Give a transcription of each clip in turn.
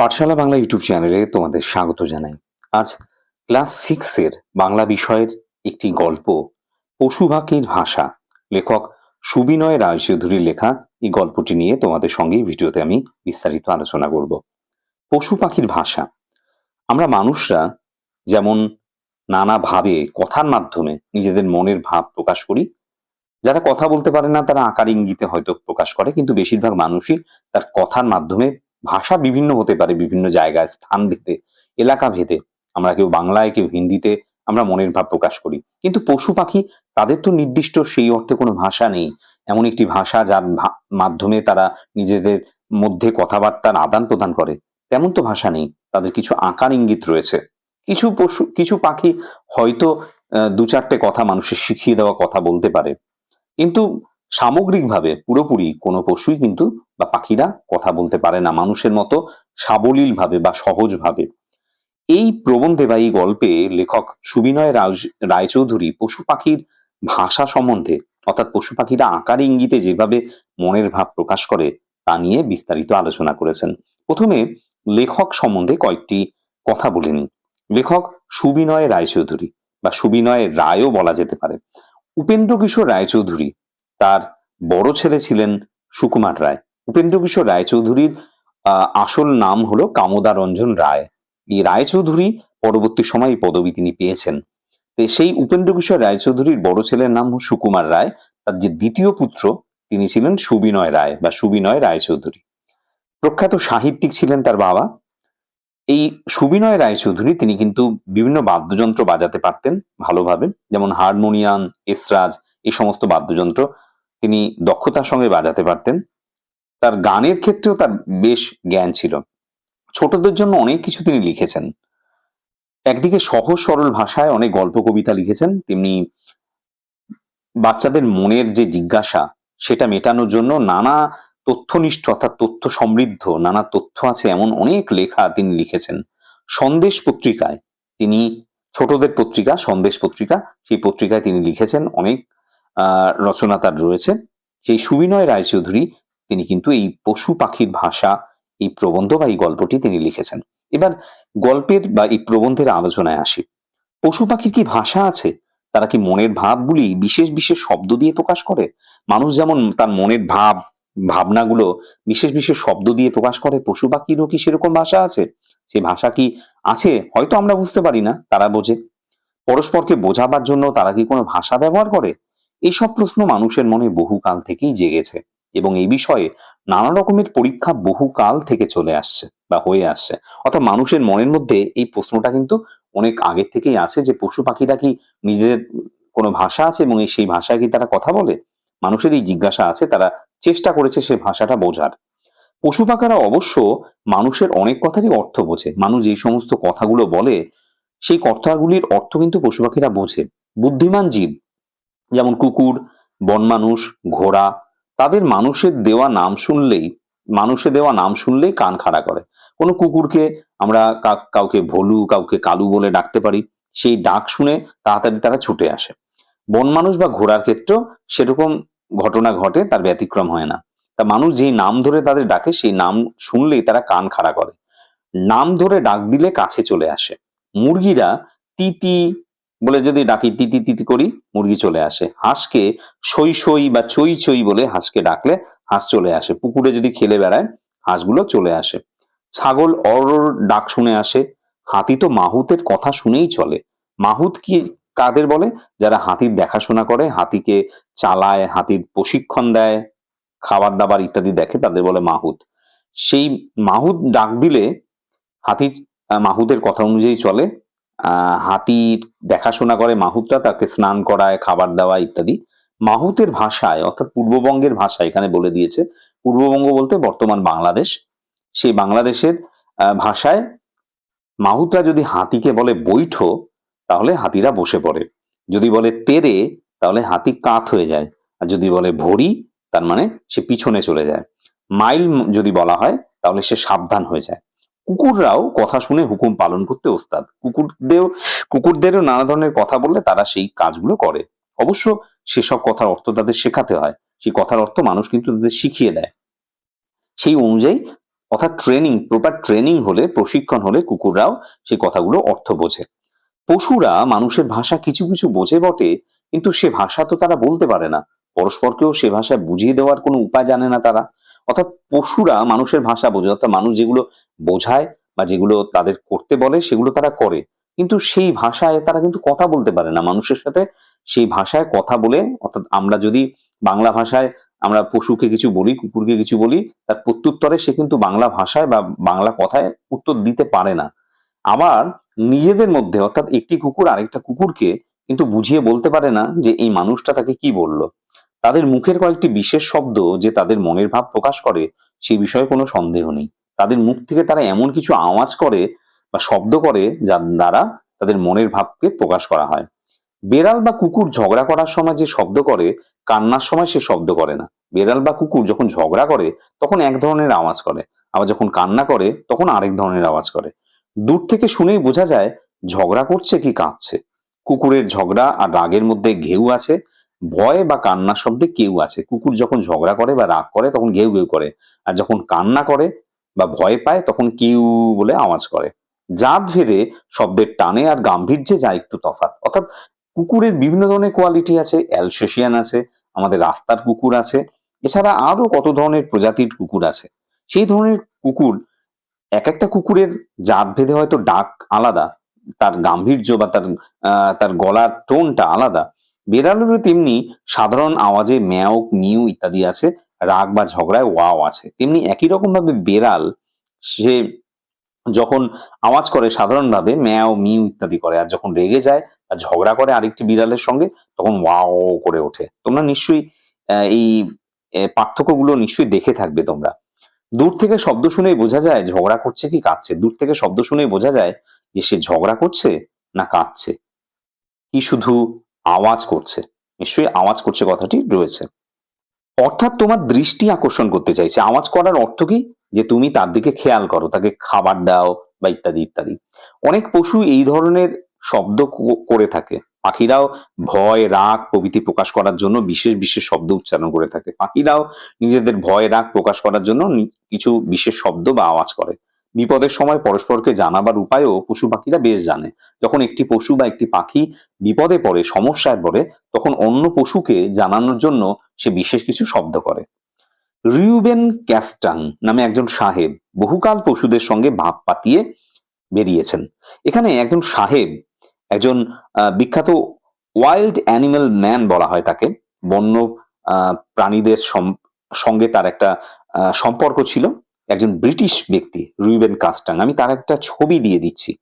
পাঠশালা Bangla YouTube চ্যানেলে তোমাদের স্বাগত জানাই। আজ ক্লাস সিক্সের বাংলা বিষয়ের একটি গল্প, পশু পাখির ভাষা। লেখক সুবিনয় রায়চৌধুরীর লেখা এই গল্পটি নিয়ে তোমাদের সঙ্গে ভিডিওতে আমি বিস্তারিত আলোচনা করব। পশু পাখির ভাষা। আমরা মানুষরা যেমন নানাভাবে কথার মাধ্যমে নিজেদের মনের ভাব প্রকাশ করি, যারা কথা বলতে পারে না তারা আকার ইঙ্গিতে হয়তো প্রকাশ করে, কিন্তু বেশিরভাগ মানুষই তার কথার মাধ্যমে ভাষা বিভিন্ন হতে পারে, বিভিন্ন জায়গায়, স্থান ভেদে, এলাকা ভেদে। আমরা কেউ বাংলায়, কেউ হিন্দিতে আমরা মনের ভাব প্রকাশ করি। কিন্তু পশু পাখি, তাদের তো নির্দিষ্ট সেই অর্থে কোনো ভাষা নেই। এমন একটি ভাষা যার মাধ্যমে তারা নিজেদের মধ্যে কথাবার্তার আদান প্রদান করে, তেমন তো ভাষা নেই। তাদের কিছু আকার ইঙ্গিত রয়েছে। কিছু পশু, কিছু পাখি হয়তো দু চারটে কথা মানুষের শিখিয়ে দেওয়া কথা বলতে পারে। কিন্তু সামগ্রিকভাবে পুরোপুরি কোনো পশুই কিন্তু বা পাখিরা কথা বলতে পারে না মানুষের মতো সাবলীল ভাবে বা সহজ ভাবে এই প্রবন্ধে বা এই গল্পে লেখক সুবিনয় রায়চৌধুরী পশু পাখির ভাষা সম্বন্ধে, অর্থাৎ পশু পাখিরা আকার ইঙ্গিতে যেভাবে মনের ভাব প্রকাশ করে, তা নিয়ে বিস্তারিত আলোচনা করেছেন। প্রথমে লেখক সম্বন্ধে কয়েকটি কথা বলে লেখক সুবিনয় রায়চৌধুরী বা সুবিনয় রায়ও বলা যেতে পারে। উপেন্দ্র কিশোর রায়চৌধুরী তার বড় ছেলে ছিলেন সুকুমার রায়। উপেন্দ্র কিশোর রায়চৌধুরীর আসল নাম হলো কামদা রঞ্জন রায়। এই রায়চৌধুরী পরবর্তী সময় পদবি তিনি পেয়েছেন। সেই উপেন্দ্র কিশোর রায়চৌধুরীর বড় ছেলের নাম সুকুমার রায়। তার যে দ্বিতীয় পুত্র, তিনি ছিলেন সুবিনয় রায় বা সুবিনয় রায়চৌধুরী। প্রখ্যাত সাহিত্যিক ছিলেন তার বাবা। এই সুবিনয় রায়চৌধুরী তিনি কিন্তু বিভিন্ন বাদ্যযন্ত্র বাজাতে পারতেন ভালোভাবে। যেমন হারমোনিয়াম, এসরাজ, এই সমস্ত বাদ্যযন্ত্র তিনি দক্ষতার সঙ্গে বাজাতে পারতেন। তার গানের ক্ষেত্রেও তার বেশ জ্ঞান ছিল। ছোটদের জন্য অনেক কিছু তিনি লিখেছেন। একদিকে সহজ সরল ভাষায় অনেক গল্প, কবিতা লিখেছেন। তেমনি বাচ্চাদের মনের যে জিজ্ঞাসা, সেটা মেটানোর জন্য নানা তথ্যনিষ্ঠ অর্থাৎ তথ্য সমৃদ্ধ, নানা তথ্য আছে এমন অনেক লেখা তিনি লিখেছেন। সন্দেশ পত্রিকায় তিনি, ছোটদের পত্রিকা, সন্দেশ পত্রিকা, সেই পত্রিকায় তিনি লিখেছেন অনেক রচনা তার রয়েছে। সেই সুবিনয় রায়চৌধুরী, তিনি কিন্তু এই পশু পাখির ভাষা, এই প্রবন্ধ বা এই গল্পটি তিনি লিখেছেন। এবার গল্পের বা এই প্রবন্ধের আলোচনায় আসি। পশু পাখির কি ভাষা আছে? তারা কি মনের ভাবগুলি বিশেষ বিশেষ শব্দ দিয়ে প্রকাশ করে? মানুষ যেমন তার মনের ভাব, ভাবনাগুলো বিশেষ বিশেষ শব্দ দিয়ে প্রকাশ করে, পশু পাখিরও কি সেরকম ভাষা আছে? সেই ভাষা কি আছে? হয়তো আমরা বুঝতে পারি না, তারা বোঝে। পরস্পরকে বোঝাবার জন্য তারা কি কোনো ভাষা ব্যবহার করে? এইসব প্রশ্ন মানুষের মনে বহুকাল থেকেই জেগেছে এবং এই বিষয়ে নানা রকমের পরীক্ষা বহুকাল থেকে চলে আসছে বা হয়ে আসছে। অর্থাৎ মানুষের মনের মধ্যে এই প্রশ্নটা কিন্তু অনেক আগের থেকেই আছে যে পশু পাখিরা কি নিজেদের কোনো ভাষা আছে এবং সেই ভাষায় কি তারা কথা বলে? মানুষের এই জিজ্ঞাসা আছে, তারা চেষ্টা করেছে সেই ভাষাটা বোঝার। পশু পাখিরা অবশ্য মানুষের অনেক কথারই অর্থ বোঝে। মানুষ যে সমস্ত কথাগুলো বলে, সেই কথাগুলির অর্থ কিন্তু পশু পাখিরা বোঝে। বুদ্ধিমান জীব যেমন কুকুর, বনমানুষ, ঘোড়া, তাদের মানুষের দেওয়া নাম শুনলেই, মানুষের দেওয়া নাম শুনলেই কান খাড়া করে। কোনো কুকুরকে আমরা কাউকে ভলু, কাউকে কালু বলে ডাকতে পারি, সেই ডাক শুনে তাড়াতাড়ি তারা ছুটে আসে। বন মানুষ বা ঘোড়ার ক্ষেত্রেও সেরকম ঘটনা ঘটে, তার ব্যতিক্রম হয় না। তা মানুষ যেই নাম ধরে তাদের ডাকে, সেই নাম শুনলেই তারা কান খাড়া করে। নাম ধরে ডাক দিলে কাছে চলে আসে। মুরগিরা তিতি বলে যদি ডাকি তিতি তিতি করি, মুরগি চলে আসে। হাঁসকে সই সই বা চই চই বলে হাঁসকে ডাকলে হাঁস চলে আসে। পুকুরে যদি খেলে বেড়ায়, হাঁসগুলো চলে আসে। ছাগল অর ডাক শুনে আসে। হাতি তো মাহুতের কথা শুনেই চলে। মাহুত কি কাদের বলে? যারা হাতির দেখাশোনা করে, হাতিকে চালায়, হাতির প্রশিক্ষণ দেয় খাবার দাবার ইত্যাদি দেখে, তাদের বলে মাহুত। সেই মাহুত ডাক দিলে হাতি মাহুতের কথা অনুযায়ী চলে। হাতির দেখাশোনা করে মাহুতরা, তাকে স্নান করায়, খাবার দেওয়া ইত্যাদি। মাহুতের ভাষায়, অর্থাৎ পূর্ববঙ্গের ভাষা এখানে বলে দিয়েছে। পূর্ববঙ্গ বলতে বর্তমান বাংলাদেশ। সেই বাংলাদেশের ভাষায় মাহুতরা যদি হাতিকে বলে বৈঠো, তাহলে হাতিরা বসে পড়ে। যদি বলে তেরে, তাহলে হাতি কাত হয়ে যায়। আর যদি বলে ভরি, তার মানে সে পিছনে চলে যায়। মাইল যদি বলা হয়, তাহলে সে সাবধান হয়ে যায়। কুকুররাও কথা শুনে হুকুম পালন করতে ওস্তাদ। কুকুরদেরও কুকুরদেরও নানা ধরনের কথা বললে তারা সেই কাজগুলো করে। অবশ্য সেসব কথার অর্থ তাদের শেখাতে হয়। সেই কথার অর্থ মানুষ কিন্তু তাদের শিখিয়ে দেয়। সেই অনুযায়ী, অর্থাৎ ট্রেনিং প্রপার ট্রেনিং হলে, প্রশিক্ষণ হলে কুকুররাও সেই কথাগুলো অর্থ বোঝে। পশুরা মানুষের ভাষা কিছু কিছু বোঝে বটে, কিন্তু সে ভাষা তো তারা বলতে পারে না। পরস্পরকেও সে ভাষায় বুঝিয়ে দেওয়ার কোনো উপায় জানে না তারা। অর্থাৎ পশুরা মানুষের ভাষা বোঝে, অর্থাৎ মানুষ যেগুলো বোঝায় বা যেগুলো তাদের করতে বলে, সেগুলো তারা করে। কিন্তু সেই ভাষায় তারা কিন্তু কথা বলতে পারে না। মানুষের সাথে সেই ভাষায় কথা বলে, অর্থাৎ আমরা যদি বাংলা ভাষায় আমরা পশুকে কিছু বলি, কুকুরকে কিছু বলি, তার প্রত্যুত্তরে সে কিন্তু বাংলা ভাষায় বা বাংলা কথায় উত্তর দিতে পারে না। আবার নিজেদের মধ্যে, অর্থাৎ একটি কুকুর আরেকটা কুকুরকে কিন্তু বুঝিয়ে বলতে পারে না যে এই মানুষটা তাকে কি বলল। তাদের মুখের কয়েকটি বিশেষ শব্দ যে তাদের মনের ভাব প্রকাশ করে, সেই বিষয়ে কোনো সন্দেহ নেই। তাদের মুখ থেকে তারা এমন কিছু আওয়াজ করে বা শব্দ করে যার দ্বারা তাদের মনের ভাবকে প্রকাশ করা হয়। বেড়াল বা কুকুর ঝগড়া করার সময় যে শব্দ করে, কান্নার সময় সে শব্দ করে না। বেড়াল বা কুকুর যখন ঝগড়া করে, তখন এক ধরনের আওয়াজ করে। আবার যখন কান্না করে, তখন আরেক ধরনের আওয়াজ করে। দূর থেকে শুনেই বোঝা যায়, ঝগড়া করছে কি কাঁদছে। কুকুরের ঝগড়া আর রাগের মধ্যে ঘেউ আছে। ভয় বা কান্না শব্দে কেউ আছে। কুকুর যখন ঝগড়া করে বা রাগ করে, তখন ঘেউ ঘেউ করে। আর যখন কান্না করে বা ভয় পায়, তখন কেউ বলে আওয়াজ করে। জাত ভেদে শব্দের টানে আর গাম্ভীর্যে যা একটু তফাৎ। অর্থাৎ কুকুরের বিভিন্ন ধরনের কোয়ালিটি আছে, অ্যালসেশিয়ান আছে, আমাদের রাস্তার কুকুর আছে, এছাড়া আরও কত ধরনের প্রজাতির কুকুর আছে। সেই ধরনের কুকুর, এক একটা কুকুরের জাত ভেদে হয়তো ডাক আলাদা, তার গাম্ভীর্য বা তার তার গলার টোনটা আলাদা। বেড়ালেরও তেমনি সাধারণ আওয়াজে ম্যাও মিউ ইত্যাদি আছে, রাগ বা ঝগড়ায় ওয়াও আছে। তেমনি একই রকম ভাবে বেড়াল, সে যখন আওয়াজ করে সাধারণভাবে ম্যাও, মিউ ইত্যাদি করে, আর যখন রেগে যায় আর ঝগড়া করে আরেকটি বিড়ালের সঙ্গে, তখন ওয়াও করে ওঠে। তোমরা নিশ্চয়ই এই পার্থক্যগুলো নিশ্চয়ই দেখে থাকবে তোমরা। দূর থেকে শব্দ শুনেই বোঝা যায় ঝগড়া করছে কি কাঁদছে। দূর থেকে শব্দ শুনেই বোঝা যায় যে সে ঝগড়া করছে না কাঁদছে। কি শুধু আওয়াজ করছে। নিশ্চয়ই আওয়াজ করছে কথাটি রয়েছে। অর্থাৎ তোমার দৃষ্টি আকর্ষণ করতে চাইছে। আওয়াজ করার অর্থ কি? যে তুমি তার দিকে খেয়াল করো, তাকে খাবার দাও বা ইত্যাদি ইত্যাদি। অনেক পশু এই ধরনের শব্দ করে থাকে। পাখিরাও ভয়, রাগ, প্রভৃতি প্রকাশ করার জন্য বিশেষ বিশেষ শব্দ উচ্চারণ করে থাকে। পাখিরাও নিজেদের ভয়, রাগ প্রকাশ করার জন্য কিছু বিশেষ শব্দ বা আওয়াজ করে। বিপদের সময় পরস্পরকে জানাবার উপায়ও পশু পাখিরা বেশ জানে। যখন একটি পশু বা একটি পাখি বিপদে পড়ে, সমস্যায় পড়ে, তখন অন্য পশুকে জানানোর জন্য সে বিশেষ কিছু শব্দ করে। রিউবেন ক্যাস্টাং নামে একজন সাহেব বহুকাল পশুদের সঙ্গে ভাব পাতিয়ে বেরিয়েছেন। এখানে একজন সাহেব একজন বিখ্যাত ওয়াইল্ড অ্যানিমেল ম্যান বলা হয় তাকে। বন্য প্রাণীদের সঙ্গে তার একটা সম্পর্ক ছিল। একজন ব্রিটিশ ব্যক্তি রুইবেন কাস্টাং। আমি তার একটা ছবি দিয়ে দিচ্ছি।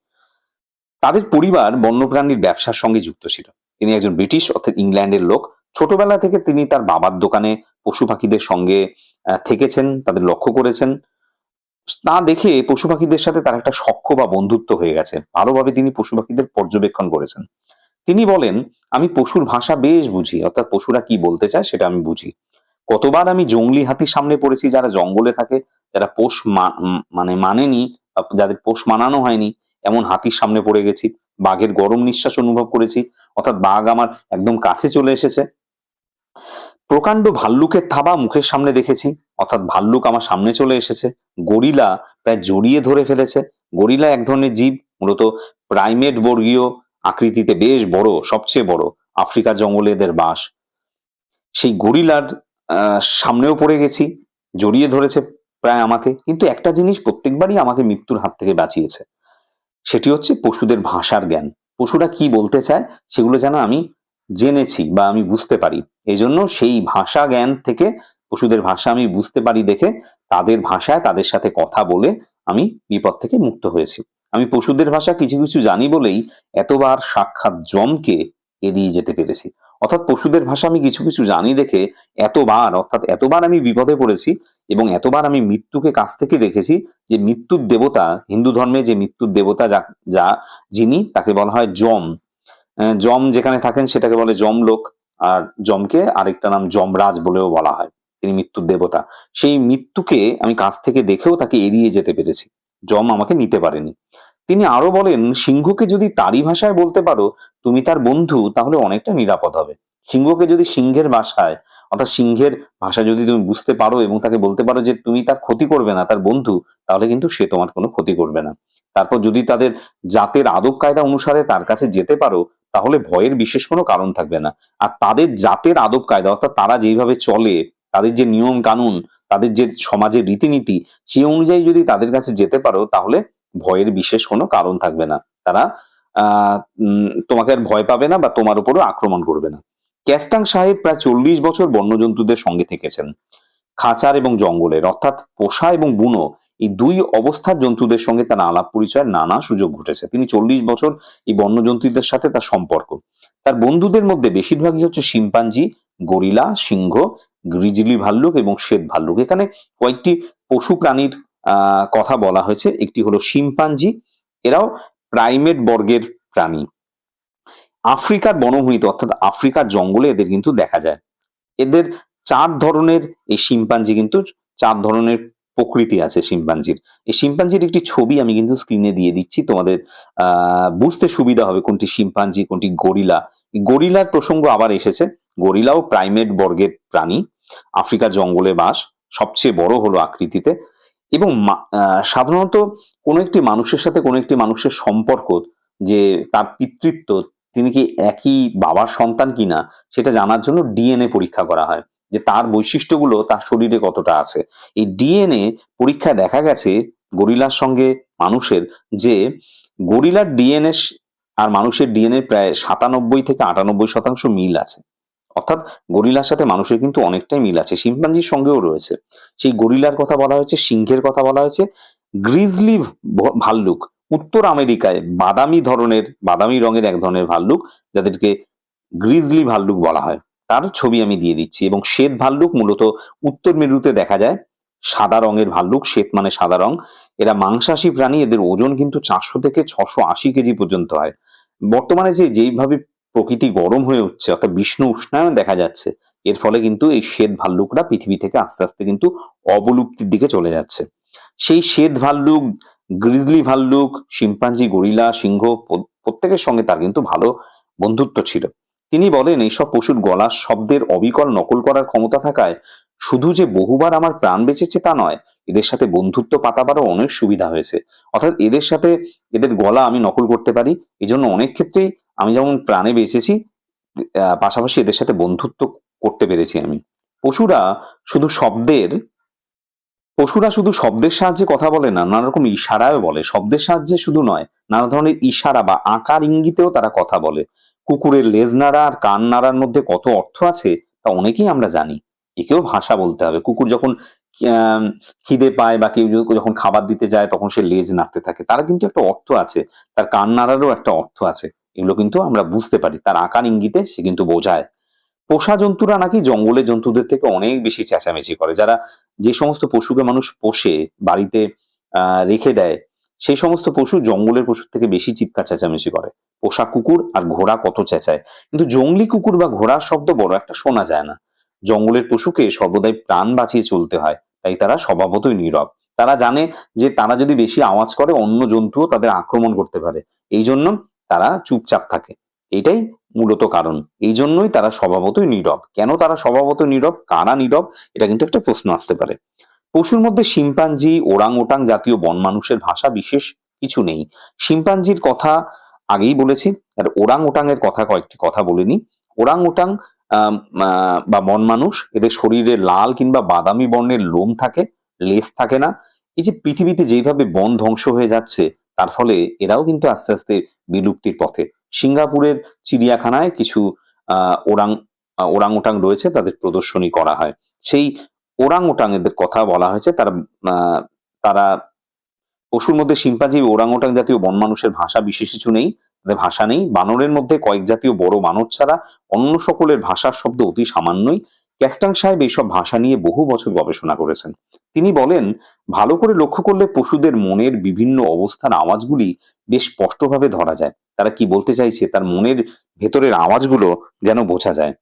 তাদের পরিবার বন্যপ্রাণীর ব্যবসার সঙ্গে যুক্ত ছিল। তিনি একজন ব্রিটিশ, অর্থাৎ ইংল্যান্ডের লোক। ছোটবেলা থেকে তিনি তার বাবার দোকানে পশু পাখিদের সঙ্গে থেকেছেন, তাদের লক্ষ্য করেছেন। তা দেখে পশু পাখিদের সাথে তার একটা সখ্য বা বন্ধুত্ব হয়ে গেছে। ভালোভাবে তিনি পশু পাখিদের পর্যবেক্ষণ করেছেন। তিনি বলেন, আমি পশুর ভাষা বেশ বুঝি, অর্থাৎ পশুরা কি বলতে চায় সেটা আমি বুঝি। কতবার আমি জঙ্গলি হাতির সামনে পড়েছি যারা জঙ্গলে থাকে, যারা পোষ মানে মানেনি যাদের পোষ মানানো হয়নি, এমন হাতির সামনে পড়ে গেছি, বাঘের গরম নিঃশ্বাস অনুভব করেছি, অর্থাৎ বাঘ আমার একদম কাছে চলে এসেছে। প্রকাণ্ড ভাল্লুকের থাবা মুখের সামনে দেখেছি, অর্থাৎ ভাল্লুক আমার সামনে চলে এসেছে। গরিলা প্রায় জড়িয়ে ধরে ফেলেছে। গরিলা এক ধরনের জীব, মূলত প্রাইমেট বর্গীয় আকৃতিতে বেশ বড়, সবচেয়ে বড়, আফ্রিকার জঙ্গলে এদের বাস। সেই গরিলার সামনেও পড়ে গেছি, জড়িয়ে ধরেছে প্রায় আমাকে, কিন্তু একটা জিনিস প্রত্যেকবারই আমাকে মৃত্যুর হাত থেকে বাঁচিয়েছে। সেটি হচ্ছে পশুদের ভাষার জ্ঞান। পশুরা কি বলতে চায় সেগুলো যেন আমি জেনেছি বা আমি বুঝতে পারি। এই জন্য সেই ভাষা জ্ঞান থেকে পশুদের ভাষা আমি বুঝতে পারি দেখে তাদের ভাষায় তাদের সাথে কথা বলে আমি বিপদ থেকে মুক্ত হয়েছি। আমি পশুদের ভাষা কিছু কিছু জানি বলেই এতবার সাক্ষাৎ জমকে এড়িয়ে যেতে পেরেছি। অর্থাৎ পশুদের ভাষা আমি কিছু কিছু জানি দেখে এতবার, অর্থাৎ এতবার আমি বিপদে পড়েছি এবং এতবার আমি মৃত্যুকে কাছ থেকে দেখেছি যে মৃত্যুর দেবতা, হিন্দু ধর্মে যে মৃত্যুর দেবতা যা যা, যিনি তাকে বলা হয় যম। যম যেখানে থাকেন সেটাকে বলে যমলোক আর যমকে আরেকটা নাম যমরাজ বলেও বলা হয়, তিনি মৃত্যুর দেবতা। সেই মৃত্যুকে আমি কাছ থেকে দেখেও তাকে এড়িয়ে যেতে পেরেছি। যম আমাকে নিতে পারেনি। তিনি আরও বলেন, সিংহকে যদি তারই ভাষায় বলতে পারো, তুমি তার বন্ধু, তাহলে অনেকটা নিরাপদ হবে। সিংহকে যদি সিংহের ভাষায়, অর্থাৎ সিংহের ভাষা যদি তুমি বুঝতে পারো এবং তাকে বলতে পারো যে তুমি তার ক্ষতি করবে না, তার বন্ধু, তাহলে কিন্তু সে তোমার কোনো ক্ষতি করবে না। তারপর যদি তাদের জাতের আদব কায়দা অনুসারে তার কাছে যেতে পারো, তাহলে ভয়ের বিশেষ কোনো কারণ থাকবে না। আর তাদের জাতের আদব কায়দা, অর্থাৎ তারা যেইভাবে চলে, তাদের যে নিয়ম কানুন তাদের যে সমাজের রীতিনীতি সেই অনুযায়ী যদি তাদের কাছে যেতে পারো, তাহলে ভয়ের বিশেষ কোনো কারণ থাকবে না। তারা তোমাকে আর ভয় পাবে না বা তোমার উপরও আক্রমণ করবে না। ক্যাস্টাং সাহেব প্রায় চল্লিশ বছর বন্যজন্তুদের সঙ্গে থেকেছেন। খাঁচার এবং জঙ্গলের, অর্থাৎ পোষা এবং বুনো এই দুই অবস্থার জন্তুদের সঙ্গে তার আলাপ পরিচয়ের নানা সুযোগ ঘটেছে। তিনি চল্লিশ বছর এই বন্যজন্তুদের সাথে তার সম্পর্ক। তার বন্ধুদের মধ্যে বেশিরভাগই হচ্ছে শিম্পাঞ্জি, গরিলা, সিংহ, গ্রিজলি ভাল্লুক এবং শ্বেত ভাল্লুক। এখানে কয়েকটি পশু প্রাণীর কথা বলা হয়েছে। একটি হলো শিম্পাঞ্জি, এরাও প্রাইমেট বর্গের প্রাণী। আফ্রিকার বনভূমিতে, অর্থাৎ আফ্রিকার জঙ্গলে এদের কিন্তু দেখা যায়। এদের চার ধরনের এই শিম্পাঞ্জি কিন্তু, চার ধরনের প্রকৃতি আছে শিম্পাঞ্জির। এই শিম্পাঞ্জির একটি ছবি আমি কিন্তু স্ক্রিনে দিয়ে দিচ্ছি। তোমাদের বুঝতে সুবিধা হবে কোনটি শিম্পাঞ্জি, কোনটি গরিলা। গরিলার প্রসঙ্গ আবার এসেছে। গরিলাও প্রাইমেট বর্গের প্রাণী। আফ্রিকার জঙ্গলে বাস। সবচেয়ে বড় হলো আকৃতিতে। এবং সাধারণত কোনো একটি মানুষের সাথে কোনো একটি মানুষের সম্পর্ক যে তার পিতৃত্ব, তিনি কি একই বাবার সন্তান কিনা, সেটা জানার জন্য ডিএনএ পরীক্ষা করা হয়। যে তার বৈশিষ্ট্যগুলো তার শরীরে কতটা আছে। এই ডিএনএ পরীক্ষায় দেখা গেছে গরিলার সঙ্গে মানুষের যে গরিলার ডিএনএ আর মানুষের ডিএনএ প্রায় সাতানব্বই থেকে আটানব্বই শতাংশ মিল আছে। অর্থাৎ গরিলার সাথে মানুষের কিন্তু অনেকটাই মিল আছে। শিম্পাঞ্জির সঙ্গেও রয়েছে। সেই গরিলার কথা বলা হয়েছে, সিংহের কথা বলা হয়েছে। গ্রিজলি ভাল্লুক, উত্তর আমেরিকায় বাদামি ধরনের, বাদামি রঙের এক ধরনের ভাল্লুক, যাদেরকে গ্রিজলি ভাল্লুক বলা হয়। তার ছবি আমি দিয়ে দিচ্ছি এবং শ্বেত ভাল্লুক মূলত উত্তর মেরুতে দেখা যায়। সাদা রঙের ভাল্লুক, শ্বেত মানে সাদা রং। এরা মাংসাশী প্রাণী, এদের ওজন কিন্তু চারশো থেকে ছশো আশি কেজি পর্যন্ত হয়। বর্তমানে যে যেইভাবে প্রকৃতি গরম হয়ে উঠছে, অর্থাৎ বিষ্ণু উষ্ণায়ন দেখা যাচ্ছে। এর ফলে কিন্তু এই শ্বেত ভাল্লুকরা পৃথিবী থেকে আস্তে আস্তে কিন্তু অবলুপ্তির দিকে চলে যাচ্ছে। সেই শ্বেত ভাল্লুক, গ্রিজলি ভাল্লুক, শিম্পাঞ্জি, গরিলা, সিংহ প্রত্যেকের সঙ্গে তার কিন্তু ভালো বন্ধুত্ব ছিল। তিনি বলেন, এইসব পশুর গলার শব্দের অবিকল নকল করার ক্ষমতা থাকায় শুধু যে বহুবার আমার প্রাণ বেঁচেছে তা নয়, এদের সাথে বন্ধুত্ব পাতাবারও অনেক সুবিধা হয়েছে। অর্থাৎ এদের সাথে এদের গলা আমি নকল করতে পারি এই জন্য অনেক ক্ষেত্রেই আমি যেমন প্রাণে বেঁচেছি পাশাপাশি এদের সাথে বন্ধুত্ব করতে পেরেছি আমি। পশুরা শুধু শব্দের, পশুরা শুধু শব্দের সাহায্যে কথা বলে না, নানা রকম ইশারাও বলে। শব্দের সাহায্যে শুধু নয়, নানা ধরনের ইশারা বা আকার ইঙ্গিতেও তারা কথা বলে। কুকুরের লেজ নাড়া আর কান নাড়ার মধ্যে কত অর্থ আছে, তা অনেকেই আমরা জানি। একেও ভাষা বলতে হবে। কুকুর যখন খিদে পায় বা কেউ যখন খাবার দিতে যায় তখন সে লেজ নাড়তে থাকে। তার কিন্তু একটা অর্থ আছে, তার কান নাড়ারও একটা অর্থ আছে। এগুলো কিন্তু আমরা বুঝতে পারি, তার আকার ইঙ্গিতে সে কিন্তু বোঝায়। পোষা জন্তুরা নাকি জঙ্গলের জন্তুদের থেকে অনেক বেশি চেঁচামেচি করে। যারা যে সমস্ত পশুকে মানুষ পোষে, বাড়িতে রেখে দেয় সেই সমস্ত পশু জঙ্গলের পশুর থেকে বেশি চিৎকার চেঁচামেচি করে। পোষা কুকুর আর ঘোড়া কত চেঁচায়। কিন্তু জঙ্গলি কুকুর বা ঘোড়ার শব্দ বড় একটা শোনা যায় না। জঙ্গলের পশুকে সর্বদাই প্রাণ বাঁচিয়ে চলতে হয়। তাই তারা স্বভাবতই নীরব। তারা জানে যে তারা যদি বেশি আওয়াজ করে, অন্য জন্তুও তাদের আক্রমণ করতে পারে। এই জন্য তারা চুপচাপ থাকে। এটাই মূলত কারণ। এই জন্যই তারা স্বভাবতই নীরব। কেন তারা স্বভাবত নীরব? কারা নীরব? এটা কিন্তু একটা প্রশ্ন আসতে পারে। পশুর মধ্যে শিম্পাঞ্জি ওরাং ওটাং জাতীয় বন মানুষের ভাষা বিশেষ কিছু নেই। শিম্পাঞ্জির কথা আগেই বলেছি, আর ওরাং ওটাং এর কথা কয়েকটি কথা বলিনি ওরাং ওটাং বা বন মানুষ, এদের শরীরে লাল কিংবা বাদামি বর্ণের লোম থাকে, লেস থাকে না। এই যে পৃথিবীতে যেভাবে বন ধ্বংস হয়ে যাচ্ছে, তার ফলে এরাও কিন্তু আস্তে আস্তে বিলুপ্তির পথে। সিঙ্গাপুরের চিড়িয়াখানায় কিছু ওরাং ওরাং ওটাং রয়েছে, তাদের প্রদর্শনী করা হয়। সেই ওরাং ওটাং এদের কথা বলা হয়েছে, তারা তারা পশুর মধ্যে শিম্পাঞ্জি ওরাং ওটাং জাতীয় বন মানুষের ভাষা বিশেষ কিছু নেই। ভাষা নেই। বানরের মধ্যে কয়েক জাতীয় বড় বানর ছাড়া অন্য সকলের ভাষার শব্দ অতি সামান্যই। ক্যাস্টাং সাহেব এইসব ভাষা নিয়ে বহু বছর গবেষণা করেছেন। তিনি বলেন, ভালো করে লক্ষ্য করলে পশুদের মনের বিভিন্ন অবস্থার আওয়াজগুলি বেশ স্পষ্টভাবে ধরা যায়। তারা কি বলতে চাইছে? তার মনের ভেতরের আওয়াজগুলো যেন বোঝা যায়।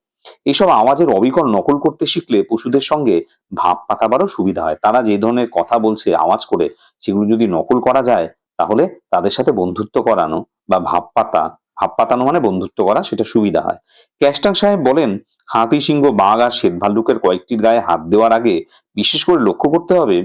এইসব আওয়াজের অবিকল নকল করতে শিখলে পশুদের সঙ্গে ভাব পাতাবারও সুবিধা হয়। তারা যে ধরনের কথা বলছে, আওয়াজ করে, সেগুলো যদি নকল করা যায় তাহলে তাদের সাথে বন্ধুত্ব করানো বা ভাব পাতা ভাব পাতানো মানে বন্ধুত্ব করা, সেটা সুবিধা হয়। ক্যাস্টাং সাহেব বলেন, হাতি, সিংহ, বাঘ আর শ্বেত ভাল্লুকের কয়েকটির গায়ে হাত দেওয়ার আগে বিশেষ করে লক্ষ্য করতে হবে,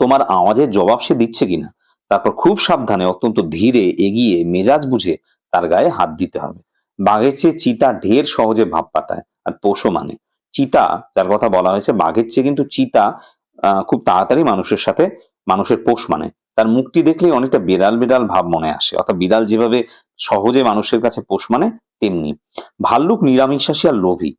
তোমার আওয়াজের জবাব সে দিচ্ছে কিনা। তারপর খুব সাবধানে, অত্যন্ত ধীরে এগিয়ে মেজাজ বুঝে তার গায়ে হাত দিতে হবে। বাঘের চেয়ে চিতা ঢের সহজে ভাব পাতায় আর পোষও মানে। চিতা, যার কথা বলা হয়েছে, বাঘের চেয়ে কিন্তু চিতা খুব তাড়াতাড়ি মানুষের সাথে, মানুষের পোষ মানে। তার মুখটি দেখলেই অনেকটা বিড়াল বিড়াল ভাব মনে আসে। অর্থাৎ বিড়াল যেভাবে সহজে মানুষের কাছে পোষ মানে তেমনি। ভাল্লুক নিরামিষাসী আর লোভী।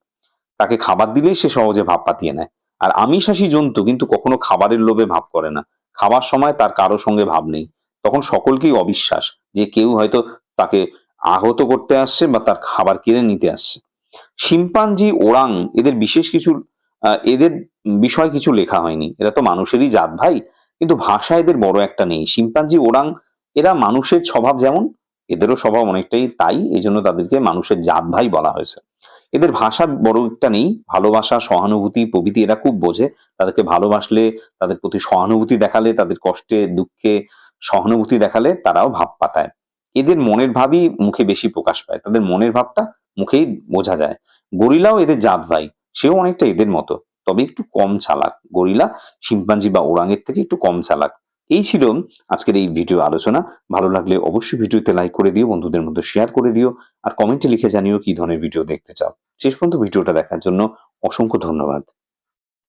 তাকে খাবার দিলেই সে সহজে ভাব পাতিয়ে নেয়। আর আমিষাসী জন্তু কিন্তু কখনো খাবারের লোভে ভাব করে না। খাবার সময় তার কারও সঙ্গে ভাব নেই। তখন সকলকেই অবিশ্বাস যে কেউ হয়তো তাকে আহত করতে আসছে বা তার খাবার কিনে নিতে আসছে। শিম্পাঞ্জি, ওরাং এদের বিশেষ কিছু এদের বিষয় কিছু লেখা হয়নি। এরা তো মানুষেরই জাত ভাই। কিন্তু ভাষা এদের বড় একটা নেই। শিম্পাঞ্জি, ওরাং, এরা মানুষের স্বভাব যেমন, এদেরও স্বভাব অনেকটাই তাই এই জন্য তাদেরকে মানুষের জাত ভাই বলা হয়েছে। এদের ভাষা বড় একটা নেই, ভালোবাসা, সহানুভূতি প্রভৃতি এরা খুব বোঝে। তাদেরকে ভালোবাসলে, তাদের প্রতি সহানুভূতি দেখালে, তাদের কষ্টে, দুঃখে সহানুভূতি দেখালে তারাও ভাব পাতায়। এদের মনের ভাবই মুখে বেশি প্রকাশ পায়। তাদের মনের ভাবটা মুখেই বোঝা যায়। গরিলাও এদের জাত ভাই, সেও অনেকটা এদের মতো। তবে একটু কম চালাক। গরিলা, শিম্পাঞ্জি বা ওরাঙের থেকে একটু কম চালাক। এই ছিল আজকের এই ভিডিও আলোচনা। ভালো লাগলে অবশ্যই ভিডিওতে লাইক করে দিও, বন্ধুদের মধ্যে শেয়ার করে দিও, আর কমেন্টে লিখে জানিও কি ধরনের ভিডিও দেখতে চাও। শেষ পর্যন্ত ভিডিওটা দেখার জন্য অসংখ্য ধন্যবাদ।